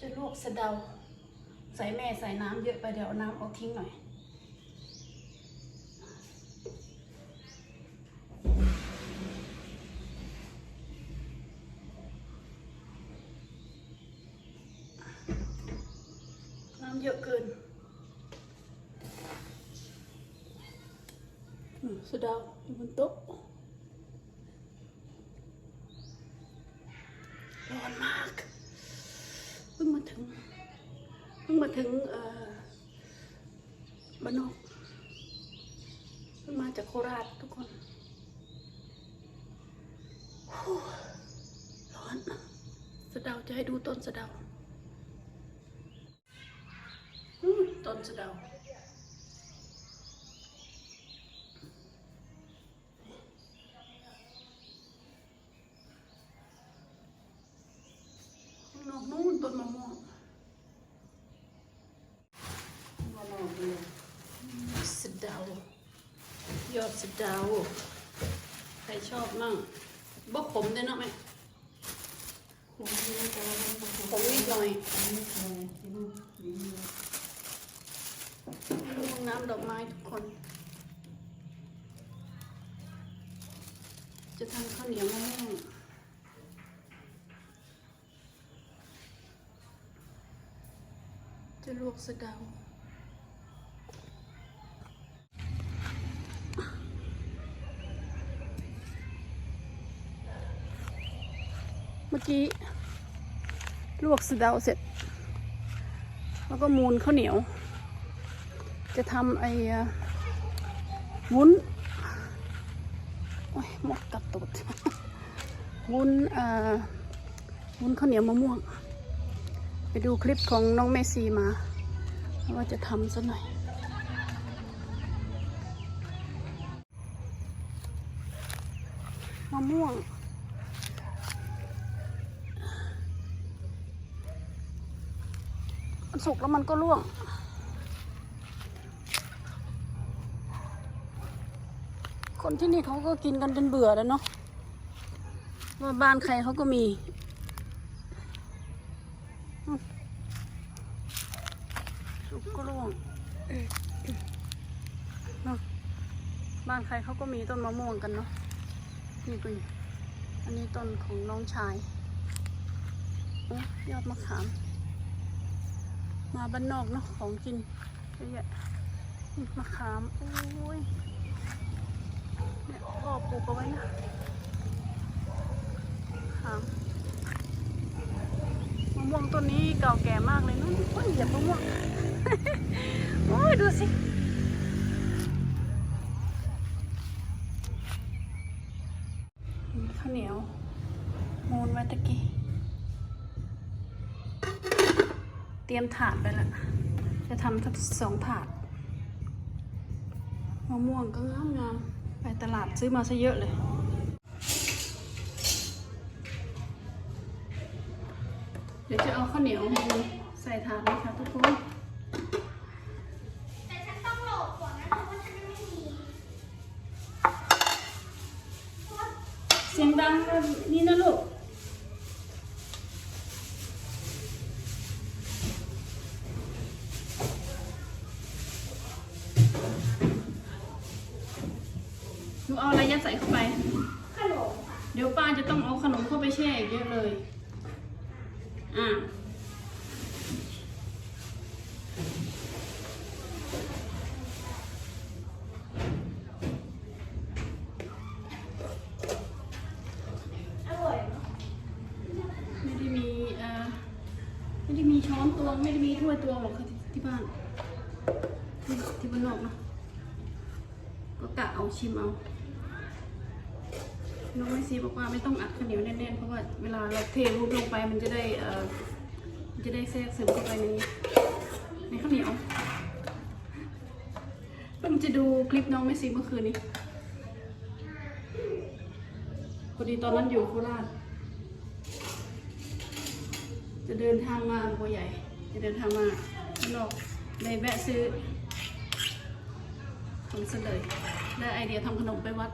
จะลวกสะเดา ใส่แม่ใส่น้ำเยอะไปเดี๋ยวน้ำเอาทิ้งหน่อย น้ำเยอะเกินสะเดาอยู่บนโต๊ะร้อนมาก มาถึงเพิ่งมาถึงเอ่อบ้านนอกเพิ่งมาจากโคราชทุกคนร้อนสะเดาจะให้ดูต้นสะเดาต้นสะเดา ข้างนอกนู่นต้นมะม่วงมะม่วงเลยสะ เดา ยอดสะเดา ใครชอบมั่งบ่ขมด้วยเนาะแม่ขมนิดหน่อยมะม่วงน้ำดอกไม้ทุกคน จะทำข้าวเหนียวมะม่วงจะลวกสะเดา มื่อกี้ ลวกสะเดาเสร็จ แล้วก็มูนข้าวเหนียว จะทำไอ้วุ้นโอ้ยหมดกัดตูดวุ้นอ่อวุ้นข้าวเหนียวมะม่วง ไปดูคลิปของน้องเมซีมาว่าจะทำซะหน่อยมะม่วง มัน สุกแล้วมันก็ร่วง คนที่นี่เขาก็กินกันจนเบื่อแล้วเนาะว่าบ้านใครเขาก็มีสุกก็ร่วงเนาะบ้านใครเขาก็มีต้นมะม่วงกันเนาะนี่ก็อยู่อันนี้ต้นของน้องชายอยอดมะขาม มาบ้านนอกเนาะของกินเยอะแยะมะขามโอ้ยเนี่ยพ่อปลูกเอาไว้นะมะขามมะม่วงต้นนี้เก่าแก่มากเลยนู่นโอ้ยเหยียบมะม่วงโอ้ยดูสิ ข้าวเหนียว มูนไว้ตะกี้ เตรียมถาดไปละจะทำสักสองถาดมะม่วงก็งามงามๆไปตลาดซื้อมาซะเยอะเลยเดี๋ยวจะเอาข้าวเหนียวมูนใส่ถาดเลยค่ะทุกคนแต่ฉันต้องโหลดก่อนนะเพราะว่าฉันยังไม่มีเสียงดังแบบนี่นะลูก หนูเอาอะไรยัด ใส่เข้าไป ขนมค่ะเดี๋ยวป้าจะต้องเอาขนมเข้าไปแช่อีกเยอะเลย อ่าอร่อยเนอะไม่ได้มีเอ่อไม่ได้มีช้อนตวงไม่ได้มีถ้วยตวงหรอกค่ะที่ที่บ้านที่ที่บ้านนอกเนาะก็กะเอาชิมเอา น้องไมซีบอกว่าไม่ต้องอัดข้าวเหนียวแน่นๆ เพราะว่าเวลาเราเทรูปลงไปมันจะได้เอ่อมันจะได้แทรกซึมเข้าไปในในข้าวเหนียวเพิ่งจะดูคลิปน้องไมซีเมื่อคืนนี้พอดีตอนนั้นอยู่โคราชจะเดินทางมาบัวใหญ่ จะเดินทางมาข้างนอกเลยแวะซื้อขนมเสลยได้ไอเดียทำขนมไปวัด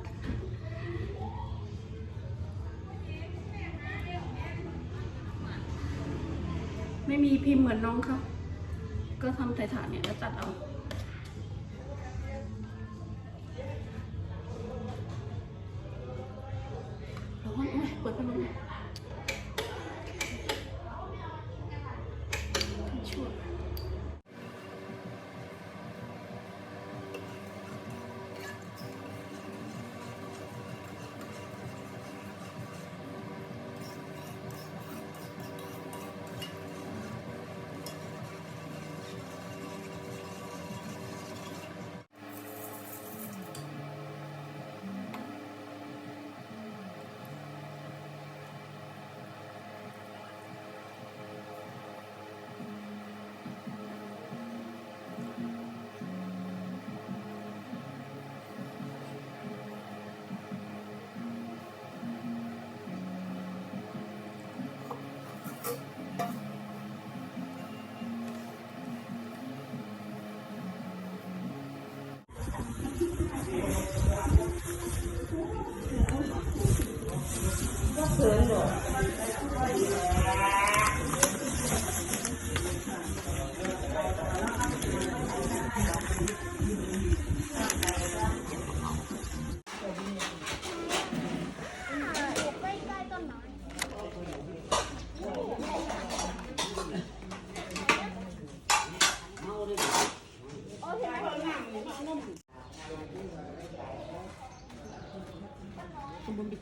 ไม่มีพิมพ์เหมือนน้องเขาก็ทำถ่ายๆเนี่ยแล้วตัดเอาร้อนไหมเปิดพัดลมช่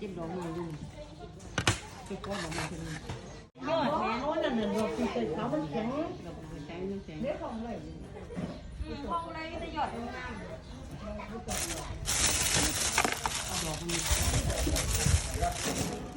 ก็บดอกม้อยู่เก็บก้อนดอกไม้ที่นี่ยอดแม่โอ้นั่ดี๋ยวขามันแอกมันแงนแข็งเลยงของเลยจะหยอดลงน้ำม